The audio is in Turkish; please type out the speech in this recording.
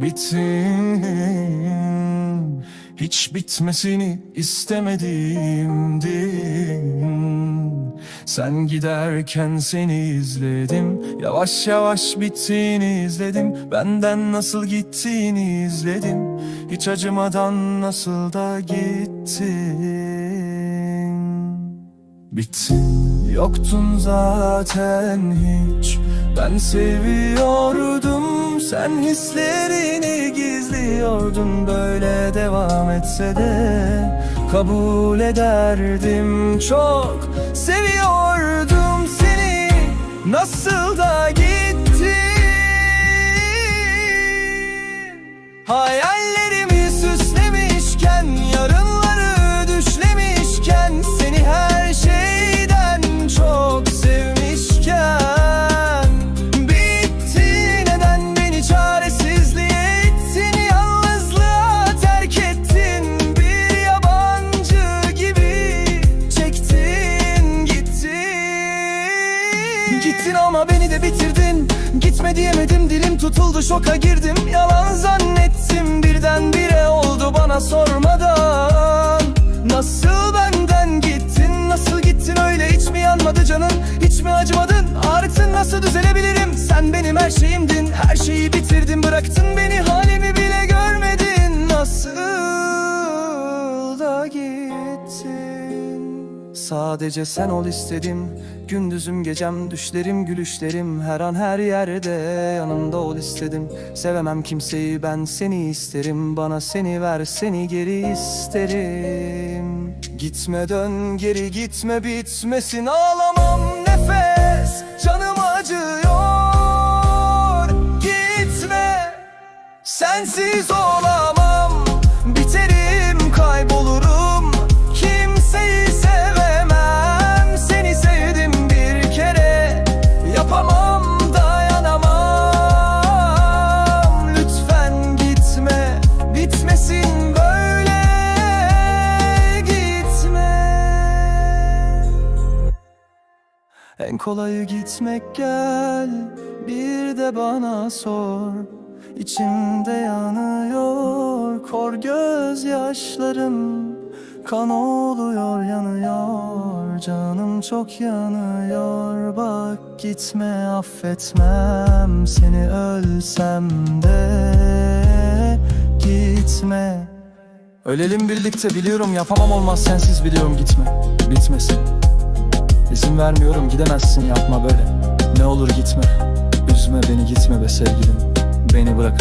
Bittin Hiç bitmesini istemedimdi Sen giderken seni izledim. Yavaş yavaş bittiğini izledim. Benden nasıl gittiğini izledim. Hiç acımadan nasıl da gittin? Bittin Yoktun zaten hiç. Ben seviyordum Sen hislerini gizliyordun Böyle devam etse de Kabul ederdim çok. Seviyordum seni Nasıl da gittin? Hayallerimi Gittin ama beni de bitirdin. Gitme diyemedim dilim tutuldu şoka girdim. Yalan zannettim birdenbire oldu bana sormadan. Nasıl benden gittin nasıl gittin öyle? Hiç mi yanmadı canın Hiç mi acımadın? Artık nasıl düzelebilirim? Sen benim her şeyimdin her şeyi bitirdin Bıraktın Sadece sen ol istedim. Gündüzüm gecem düşlerim gülüşlerim Her an her yerde yanımda ol istedim. Sevemem kimseyi ben seni isterim. Bana seni ver seni geri isterim. Gitme dön geri gitme bitmesin. Ağlamam nefes canım acıyor. Gitme Sensiz olamam en kolayı gitmek gel Bir de bana sor. İçimde yanıyor Kor gözyaşlarım. Kan oluyor yanıyor Canım çok yanıyor. Bak gitme affetmem Seni ölsem de. Gitme. Ölelim birlikte biliyorum yapamam olmaz sensiz biliyorum gitme Bitmesin İzin vermiyorum gidemezsin. Yapma böyle. Ne olur gitme. Üzme beni gitme be sevgilim. Beni bırakıp